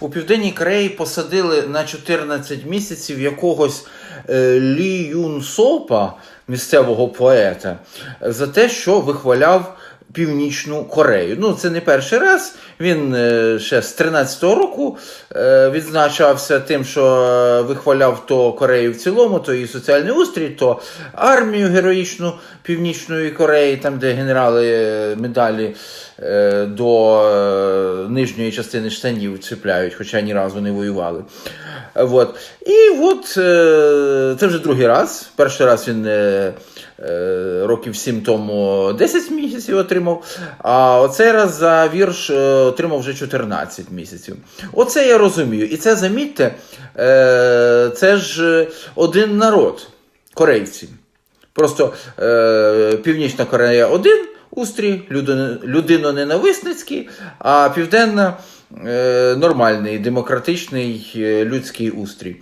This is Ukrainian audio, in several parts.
у Південній Кореї посадили на 14 місяців якогось е, Лі Юн Сопа, місцевого поета, за те, що вихваляв Північну Корею. Ну, це не перший раз. Він е, ще з 13-го року е, відзначався тим, що е, вихваляв то Корею в цілому, то її соціальний устрій, то армію героїчну Північної Кореї, там, де генерали медалі до нижньої частини штанів чіпляють, хоча ні разу не воювали. Вот. І от це вже другий раз. Перший раз він років 7 тому 10 місяців отримав, а оцей раз за вірш е, отримав вже 14 місяців. Оце я розумію. І це замітьте, е, це ж один народ, корейці. Просто е, Північна Корея один устрій, людино- людиноненависницький, а Південна е, нормальний, демократичний е, людський устрій.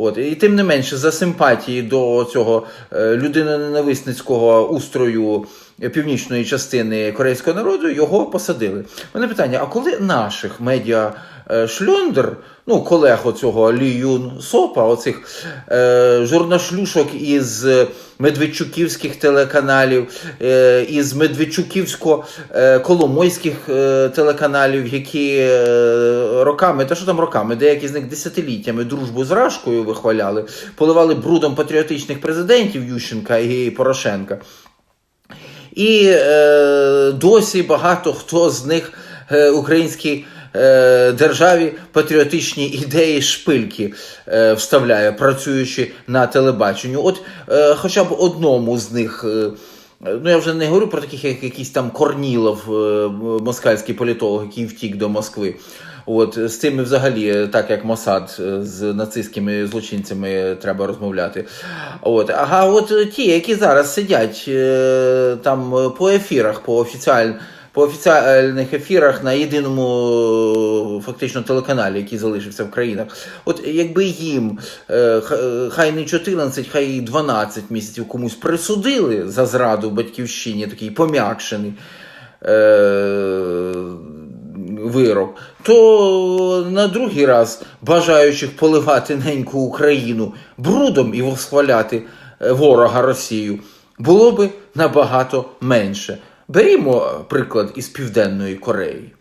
От. І тим не менше, за симпатії до цього е, людиноненависницького устрою північної частини корейського народу його посадили. У мене питання: а коли наших медіа е, шльондер, ну, колег оцього Лі Юн Сопа, оцих е, журнашлюшок із медведчуківських телеканалів, е, із медведчуківсько-коломойських е, телеканалів, які е, роками, та що там роками, деякі з них десятиліттями дружбу з Рашкою вихваляли, поливали брудом патріотичних президентів Ющенка і Порошенка. І е, досі багато хто з них е, українській е, державі патріотичні ідеї шпильки е, вставляє, працюючи на телебаченню. От е, хоча б одному з них. Е, Ну, я вже не говорю про таких, як якийсь там Корнілов, е, москальський політолог, який втік до Москви. От з цими взагалі, е, так як Мосад е, з нацистськими злочинцями треба розмовляти. От, ага, от ті, які зараз сидять там по ефірах, по офіціаль... по офіціальних ефірах на єдиному фактично телеканалі, який залишився в країнах. От якби їм е, е, хай не 14, хай і 12 місяців комусь присудили за зраду батьківщині, такий пом'якшений. Е, вирок, то на другий раз бажаючих поливати неньку Україну брудом і восхваляти ворога Росію було би набагато менше. Берімо приклад із Південної Кореї.